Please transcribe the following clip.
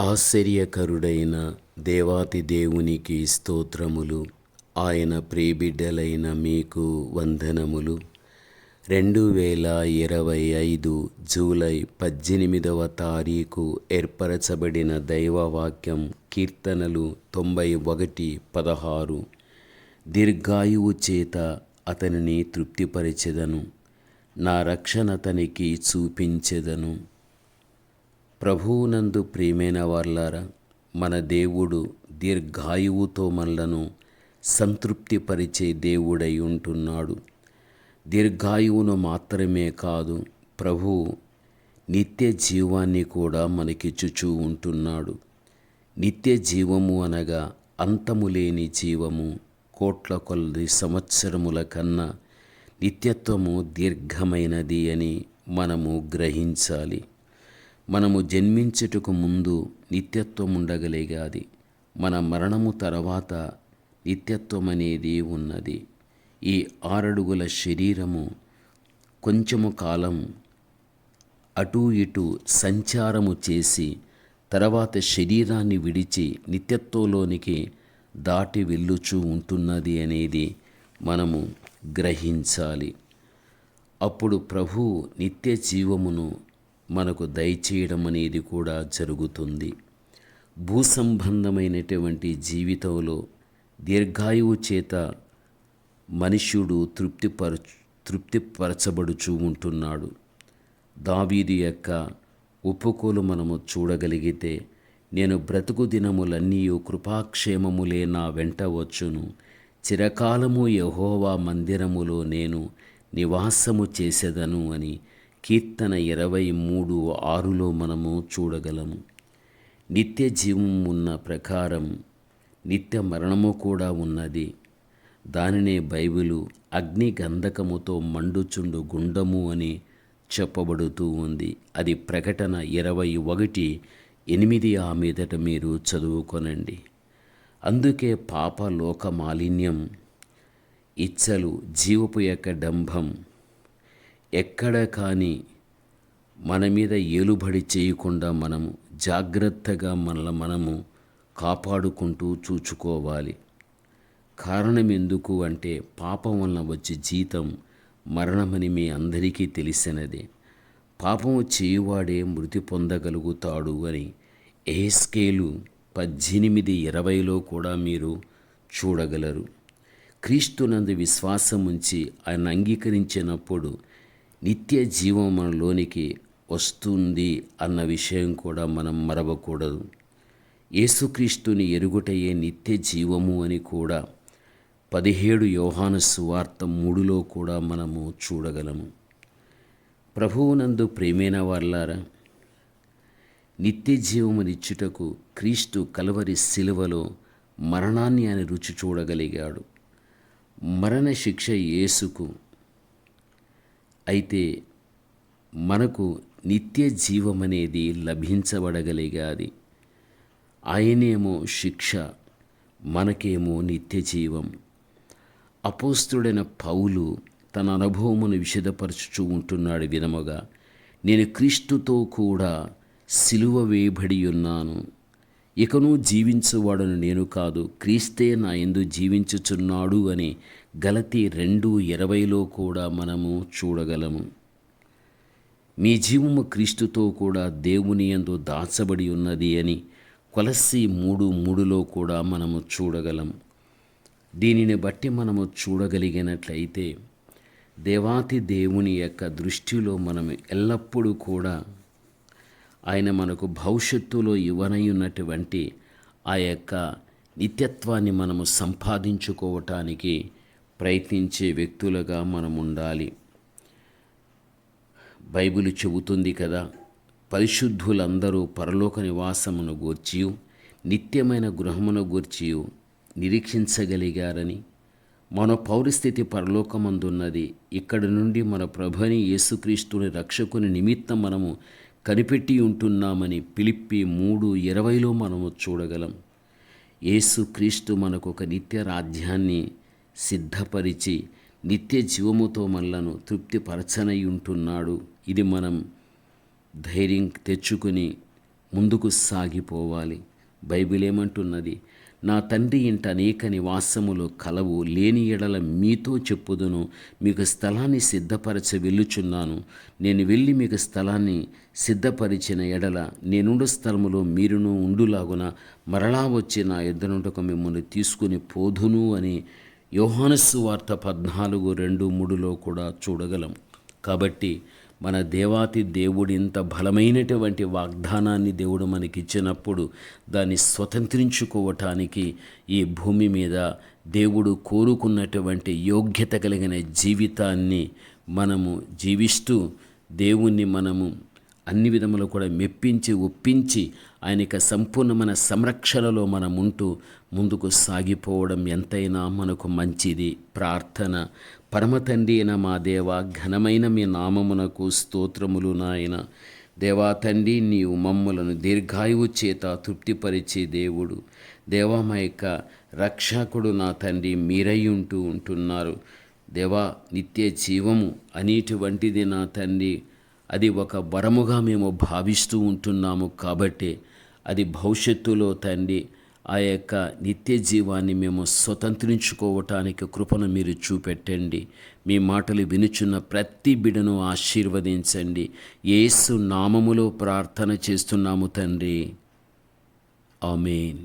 ఆశ్చర్యకరుడైన దేవాతి దేవునికి స్తోత్రములు ఆయన ప్రియబిడ్డలైన మీకు వందనములు. రెండు వేల ఇరవై ఐదు జూలై పద్దెనిమిదవ తారీఖు ఏర్పరచబడిన దైవవాక్యం కీర్తనలు తొంభై ఒకటి పదహారు. దీర్ఘాయువు చేత అతనిని తృప్తిపరిచెదను. నా రక్షణ అతనికి చూపించెదను. ప్రభువునందు ప్రియమైన వార్లారా మన దేవుడు దీర్ఘాయువుతో మనలను సంతృప్తిపరిచే దేవుడై ఉంటున్నాడు. దీర్ఘాయువును మాత్రమే కాదు ప్రభు నిత్య జీవాన్ని కూడా మనకిచ్చుచూ ఉంటున్నాడు. నిత్య జీవము అనగా అంతము లేని జీవము కోట్ల కొలది సంవత్సరముల కన్నా నిత్యత్వము దీర్ఘమైనది అని మనము గ్రహించాలి. మనము జన్మించుటకు ముందు నిత్యత్వం ఉండగలిగాది మన మరణము తర్వాత నిత్యత్వం అనేది ఉన్నది. ఈ ఆరడుగుల శరీరము కొంచెము కాలం అటూ ఇటు సంచారము చేసి తర్వాత శరీరాన్ని విడిచి నిత్యత్వంలోనికి దాటి వెళ్ళుచూ ఉంటున్నది అనేది మనము గ్రహించాలి. అప్పుడు ప్రభు నిత్య జీవమును మనకు దయచేయడం అనేది కూడా జరుగుతుంది. భూసంబంధమైనటువంటి జీవితంలో దీర్ఘాయువు చేత మనుష్యుడు తృప్తిపర తృప్తిపరచబడుచూ ఉంటున్నాడు. దావీదు యొక్క ఒప్పుకోలు మనము చూడగలిగితే నేను బ్రతుకు దినములన్నీ కృపాక్షేమములే నా వెంట వచ్చును. చిరకాలము యహోవా మందిరములో నేను నివాసము చేసేదను అని కీర్తన ఇరవై మూడు ఆరులో మనము చూడగలము. నిత్య జీవం ఉన్న ప్రకారం నిత్య మరణము కూడా ఉన్నది. దానినే బైబిలు అగ్ని గంధకముతో మండుచుండు గుండము అని చెప్పబడుతూ ఉంది. అది ప్రకటన ఇరవై ఒకటి ఎనిమిది ఆ మీదట మీరు చదువుకొనండి. అందుకే పాప లోక మాలిన్యం ఇచ్చలు జీవపు యొక్క డంభం ఎక్కడ కానీ మన మీద ఏలుబడి చేయకుండా మనము జాగ్రత్తగా మనల్ని మనము కాపాడుకుంటూ చూచుకోవాలి. కారణం ఎందుకు అంటే పాపం వలన వచ్చే జీతం మరణమని మీ అందరికీ తెలిసినదే. పాపం చేయువాడే మృతి పొందగలుగుతాడు అని ఏస్కేలు పద్దెనిమిది ఇరవైలో కూడా మీరు చూడగలరు. క్రీస్తునందు విశ్వాసం ఉంచి ఆయన అంగీకరించినప్పుడు నిత్య జీవం మనలోనికి వస్తుంది అన్న విషయం కూడా మనం మరవకూడదు. యేసుక్రీస్తుని ఎరుగుటయే నిత్య జీవము అని కూడా పదిహేడు యోహాను సువార్త మూడులో కూడా మనము చూడగలము. ప్రభువునందు ప్రేమైన వాళ్ళారా నిత్య జీవమునిచ్చుటకు క్రీస్తు కలవరి శిలువలో మరణాన్ని అని రుచి చూడగలిగాడు. మరణ శిక్ష యేసుకు అయితే మనకు నిత్య జీవమనేది లభించబడగలిగాది. ఆయనేమో శిక్ష మనకేమో నిత్య జీవం. అపోస్తుడైన పౌలు తన అనుభవమును విషదపరచుచూ ఉంటున్నాడు విధముగా నేను క్రీస్తుతో కూడా సిలువ వేయబడి ఉన్నాను. ఇకను జీవించువాడను నేను కాదు క్రీస్తే నా ఎందు జీవించుచున్నాడు అని గలతి రెండు ఇరవైలో కూడా మనము చూడగలము. మీ జీవము క్రీస్తుతో కూడా దేవుని ఎందు దాచబడి ఉన్నది అని కొలసి మూడు మూడులో కూడా మనము చూడగలం. దీనిని బట్టి మనము చూడగలిగినట్లయితే దేవాతి దేవుని యొక్క దృష్టిలో మనం ఎల్లప్పుడూ కూడా ఆయన మనకు భవిష్యత్తులో ఇవ్వనై ఆ యొక్క నిత్యత్వాన్ని మనము సంపాదించుకోవటానికి ప్రయత్నించే వ్యక్తులుగా మనం ఉండాలి. బైబిల్ చెబుతుంది కదా పరిశుద్ధులందరూ పరలోక నివాసమును గూర్చియు నిత్యమైన గృహమును గూర్చియు నిరీక్షించగలిగారని. మన పౌరస్థితి పరలోకమందున్నది. ఇక్కడి నుండి మన ప్రభుని యేసుక్రీస్తుని రక్షకుని నిమిత్తం మనము కనిపెట్టి ఉంటున్నామని పిలిప్పి మూడు ఇరవైలో మనము చూడగలం. యేసుక్రీస్తు మనకు ఒక నిత్య రాజ్యాన్ని సిద్ధపరిచి నిత్య జీవముతో మనలను తృప్తిపరచనై ఉంటున్నాడు ఇది మనం ధైర్యం తెచ్చుకుని ముందుకు సాగిపోవాలి. బైబిల్ ఏమంటున్నది నా తండ్రి ఇంట అనేక నివాసములు కలవు లేని ఎడల మీతో చెప్పుదును మీకు స్థలాన్ని సిద్ధపరచ వెళ్ళుచున్నాను. నేను వెళ్ళి మీకు స్థలాన్ని సిద్ధపరిచిన ఎడల నేనుండు స్థలములో మీరును ఉండులాగున మరలా వచ్చి నా ఎద్దనుంటకు మిమ్మల్ని తీసుకుని పోదును అని యోహానస్సు వార్త పద్నాలుగు రెండు మూడులో కూడా చూడగలం. కాబట్టి మన దేవాతి దేవుడు ఇంత బలమైనటువంటి వాగ్దానాన్ని దేవుడు మనకిచ్చినప్పుడు దాన్ని స్వతంత్రించుకోవటానికి ఈ భూమి మీద దేవుడు కోరుకున్నటువంటి యోగ్యత కలిగిన జీవితాన్ని మనము జీవిస్తూ దేవుణ్ణి మనము అన్ని విధములు కూడా మెప్పించి ఒప్పించి ఆయనకి సంపూర్ణమైన సంరక్షణలో మనం ఉంటూ ముందుకు సాగిపోవడం ఎంతైనా మనకు మంచిది. ప్రార్థన పరమ తండ్రి అయిన మా దేవ ఘనమైన మీ నామమునకు స్తోత్రములు నాయన. దేవా తండ్రి నీవు మమ్ములను దీర్ఘాయువు చేత తృప్తిపరిచే దేవుడు. దేవా మా యొక్క రక్షకుడు నా తండ్రి మీరై ఉంటూ ఉంటున్నారు. దేవా నిత్య జీవము అనేటువంటిది నా తండ్రి. అది ఒక వరముగా మేము భావిస్తూ ఉంటున్నాము కాబట్టి అది భవిష్యత్తులో తండ్రి ఆ యొక్క నిత్య జీవాన్ని మేము స్వతంత్రించుకోవటానికి కృపను మీరు చూపెట్టండి. మీ మాటలు వినుచున్న ప్రతి బిడను ఆశీర్వదించండి. ఏసు నామములో ప్రార్థన చేస్తున్నాము తండ్రి. ఆమెన్.